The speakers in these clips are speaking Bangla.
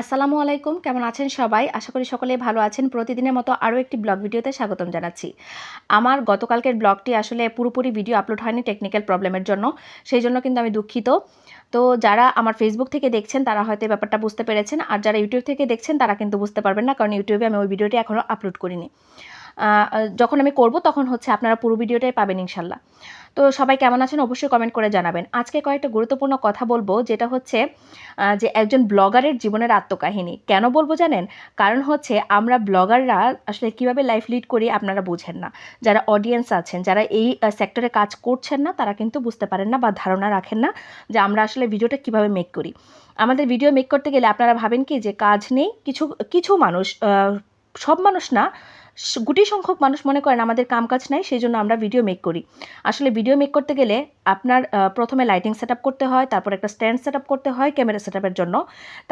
আসসালামু আলাইকুম, কেমন আছেন সবাই? আশা করি সকলে ভালো আছেন। প্রতিদিনের মতো আরও একটি ব্লগ ভিডিওতে স্বাগতম জানাচ্ছি। আমার গতকালকের ব্লগটি আসলে পুরোপুরি ভিডিও আপলোড হয়নি টেকনিক্যাল প্রবলেমের জন্য, সেই জন্য কিন্তু আমি দুঃখিত। তো যারা আমার ফেসবুক থেকে দেখছেন, তারা হয়তো ব্যাপারটা বুঝতে পেরেছেন। আর যারা ইউটিউব থেকে দেখছেন, তারা কিন্তু বুঝতে পারবেন না, কারণ ইউটিউবে আমি ওই ভিডিওটি এখনও আপলোড করিনি। যখন আমি করব তখন হচ্ছে আপনারা পুরো ভিডিওটাই পাবেন ইনশাল্লাহ। তো সবাই কেমন আছেন অবশ্যই কমেন্ট করে জানাবেন। আজকে কয়েকটা গুরুত্বপূর্ণ কথা বলব, যেটা হচ্ছে যে একজন ব্লগারের জীবনের আত্মকাহিনী। কেন বলব জানেন? কারণ হচ্ছে আমরা ব্লগাররা আসলে কীভাবে লাইফ লিড করি আপনারা বুঝেন না। যারা অডিয়েন্স আছেন, যারা এই সেক্টরে কাজ করছেন না, তারা কিন্তু বুঝতে পারেন না বা ধারণা রাখেন না যে আমরা আসলে ভিডিওটা কীভাবে মেক করি। আমাদের ভিডিও মেক করতে গেলে আপনারা ভাবেন কি যে কাজ নেই, কিছু কিছু মানুষ সব মানুষ না গুটি সংখ্যক মানুষ মনে করেন আমাদের কাম কাজ নাই, সেই জন্য আমরা ভিডিও মেক করি। আসলে ভিডিও মেক করতে গেলে আপনার প্রথমে লাইটিং সেট করতে হয়, তারপর একটা স্ট্যান্ড সেট করতে হয় ক্যামেরা সেট জন্য।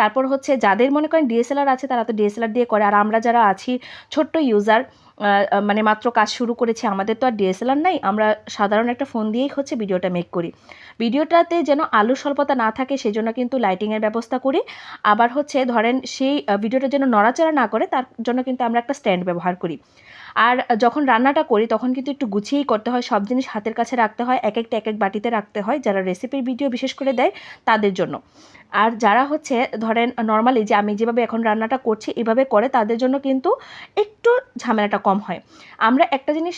তারপর হচ্ছে যাদের মনে করেন ডিএসএলআর আছে, তারা তো ডিএসএলআর দিয়ে করে। আর আমরা যারা আছি, ছোট্ট ইউজার মানে মাত্র কাজ শুরু করেছি, আমাদের তো আর ডিএসএলআর নাই। আমরা সাধারণ একটা ফোন দিয়েই হচ্ছে ভিডিওটা মেক করি। ভিডিওটাতে যেন আলু স্বল্পতা না থাকে সেই জন্য কিন্তু লাইটিংয়ের ব্যবস্থা করি। আবার হচ্ছে ধরেন সেই ভিডিওটা যেন নড়াচড়া না করে, তার জন্য কিন্তু আমরা একটা স্ট্যান্ড ব্যবহার করি। আর যখন রান্নাটা করি, তখন কিন্তু একটু গুছিয়েই করতে হয়। সব জিনিস হাতের কাছে রাখতে হয়। এক একটা, এক এক বাটিতে রাখতে হয় যারা রেসিপির ভিডিও বিশেষ করে দেয় তাদের জন্য। আর যারা হচ্ছে ধরেন নর্মালি যে আমি যেভাবে এখন রান্নাটা করছি, এভাবে করে তাদের জন্য কিন্তু একটু ঝামেলাটা কম হয়। আমরা একটা জিনিস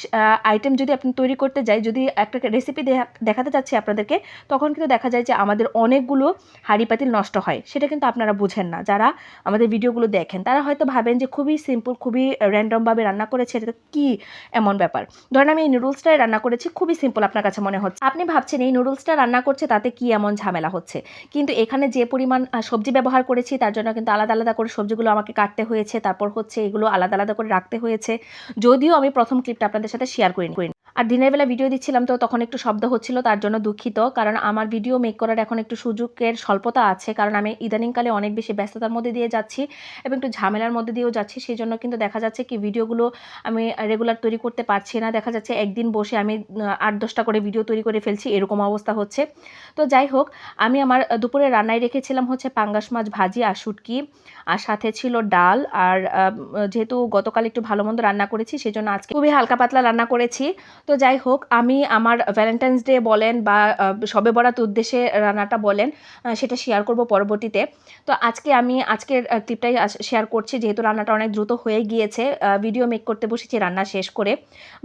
আইটেম যদি আপনি তৈরি করতে যাই, যদি একটা রেসিপি দেখাতে চাচ্ছি আপনাদেরকে, তখন কিন্তু দেখা যায় যে আমাদের অনেকগুলো হাঁড়ি পাতিল নষ্ট হয়। সেটা কিন্তু আপনারা বুঝেন না। যারা আমাদের ভিডিওগুলো দেখেন, তারা হয়তো ভাবেন যে খুবই সিম্পল খুবই র্যান্ডমভাবে রান্না করেছে, এটা কি এমন ব্যাপার? ধরেন আমি এই নুডলসটাই রান্না করেছি, খুবই সিম্পল আপনার কাছে মনে হচ্ছে। আপনি ভাবছেন এই নুডলসটা রান্না করছে, তাতে কি এমন ঝামেলা হচ্ছে? কিন্তু এখানে যে পরিমাণ সবজি ব্যবহার করেছি, তার জন্য কিন্তু আলাদা আলাদা করে সবজিগুলো আমাকে কাটতে হয়েছে তারপর হচ্ছে এগুলো আলাদা আলাদা করে রাখতে হয়েছে যদিও আমি প্রথম ক্লিপটা আপনাদের সাথে শেয়ার করিনি। আর দিনের বেলা ভিডিও দিচ্ছিলাম তো তখন একটু শব্দ হচ্ছিল, তার জন্য দুঃখিত। কারণ আমার ভিডিও মেক করার এখন একটু সুযোগের স্বল্পতা আছে। কারণ আমি ইদানিংকালে অনেক বেশি ব্যস্ততার মধ্যে দিয়ে যাচ্ছি এবং একটু ঝামেলার মধ্যে দিয়েও যাচ্ছি। সেই জন্য কিন্তু দেখা যাচ্ছে কি ভিডিওগুলো আমি রেগুলার তৈরি করতে পারছি না। দেখা যাচ্ছে একদিন বসে আমি আট দশটা করে ভিডিও তৈরি করে ফেলছি, এরকম অবস্থা হচ্ছে। তো যাই হোক, আমি আমার দুপুরে রান্নায় রেখেছিলাম হচ্ছে পাঙ্গাস মাছ ভাজি আর শুটকি। আর সাথে ছিল ডাল। আর যেহেতু গতকাল একটু ভালো মন্দ রান্না করেছি সেই জন্য আজকে খুবই হালকা পাতলা রান্না করেছি। তো যাই হোক, আমি আমার ভ্যালেন্টাইন্স ডে বলেন বা শবে বরাত উদ্দেশ্যে রান্নাটা বলেন সেটা শেয়ার করব পরবর্তীতে। তো আজকে আমি, আজকের ক্লিপটাই শেয়ার করছি, যেহেতু রান্নাটা অনেক দ্রুত হয়ে গিয়েছে ভিডিও মেক করতে বসেছি রান্না শেষ করে।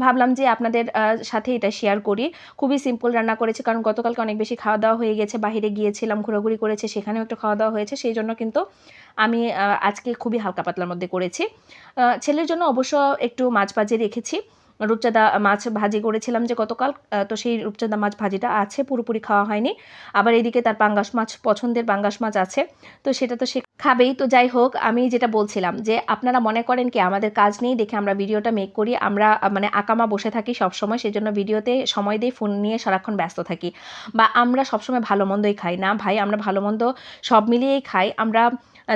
ভাবলাম যে আপনাদের সাথে এটা শেয়ার করি। খুবই সিম্পল রান্না করেছি, কারণ গতকালকে অনেক বেশি খাওয়া দাওয়া হয়ে গেছে, বাইরে গিয়েছিলাম, ঘোরাঘুরি করেছে, সেখানেও একটু খাওয়া দাওয়া হয়েছে, সেই জন্য কিন্তু আমি আজকে খুবই হালকা পাতলার মধ্যে করেছি। ছেলের জন্য অবশ্য একটু মাছ ভাজি রেখেছি। রূপচাঁদা মাছ ভাজি করেছিলাম যে গতকাল তো সেই রূপচাঁদা মাছ ভাজিটা আছে, পুরোপুরি খাওয়া হয়নি। আবার এদিকে তার পাঙ্গাস মাছ, পছন্দের পাঙ্গাস মাছ আছে। তো সেটা তো সে খাবেই। তো যাই হোক, আমি যেটা বলছিলাম যে আপনারা মনে করেন কি, আমাদের কাজ নেই, দেখে আমরা ভিডিওটা মেক করি। আমরা মানে আকামা বসে থাকি সবসময় সেই জন্য ভিডিওতে সময় দিয়ে ফোন নিয়ে সারাক্ষণ ব্যস্ত থাকি। বা আমরা সবসময় ভালো মন্দই খাই না ভাই, আমরা ভালো মন্দ সব মিলিয়েই খাই। আমরা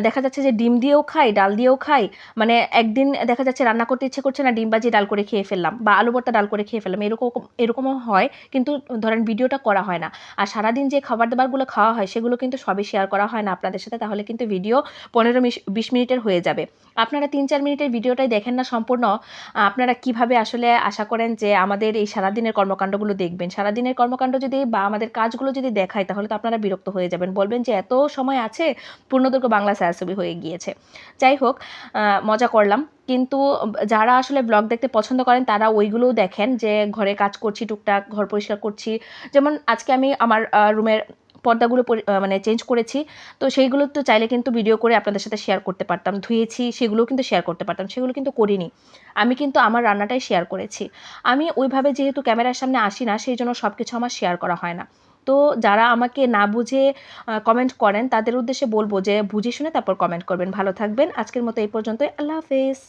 দেখা যাচ্ছে যে ডিম দিয়েও খাই, ডাল দিয়েও খাই। মানে একদিন দেখা যাচ্ছে রান্না করতে ইচ্ছে করছে না, ডিম বাজি ডাল করে খেয়ে ফেললাম বা আলু ভর্তা ডাল করে খেয়ে ফেললাম। এরকম, এরকমও হয়, কিন্তু ধরেন ভিডিওটা করা হয় না। আর সারাদিন যে খাবার দাবারগুলো খাওয়া হয়, সেগুলো কিন্তু সবই শেয়ার করা হয় না আপনাদের সাথে, তাহলে কিন্তু ভিডিও পনেরো বিশ মিনিটের হয়ে যাবে। আপনারা তিন চার মিনিটের ভিডিওটাই দেখেন না সম্পূর্ণ। আপনারা কীভাবে আসলে আশা করেন যে আমাদের এই সারাদিনের কর্মকাণ্ডগুলো দেখবেন? সারাদিনের কর্মকাণ্ড যদি বা আমাদের কাজগুলো যদি দেখায়, তাহলে তো আপনারা বিরক্ত হয়ে যাবেন। বলবেন যে এত সময় আছে, পূর্ণদৈর্ঘ্য বাংলা ছায়াছবি হয়ে গিয়েছে। যাই হোক মজা করলাম। কিন্তু যারা আসলে ব্লগ দেখতে পছন্দ করেন, তারা ওইগুলোও দেখেন যে ঘরে কাজ করছি, টুকটাক ঘর পরিষ্কার করছি। যেমন আজকে আমি আমার রুমের পর্দাগুলো পরি- মানে চেঞ্জ করেছি। তো সেইগুলো তো চাইলে কিন্তু ভিডিও করে আপনাদের সাথে শেয়ার করতে পারতাম। ধুয়েছি, সেগুলোও কিন্তু শেয়ার করতে পারতাম। সেগুলো কিন্তু করিনি। আমি কিন্তু আমার রান্নাটাই শেয়ার করেছি। আমি ওইভাবে যেহেতু ক্যামেরার সামনে আসি না, সেই জন্য সব কিছু আমার শেয়ার করা হয় না। তো যারা আমাকে না বুঝে কমেন্ট করেন, তাদের উদ্দেশ্যে বলব যে বুঝে শুনে তারপর কমেন্ট করবেন। ভালো থাকবেন। আজকের মতো এই পর্যন্তই। আল্লাহ হাফেজ।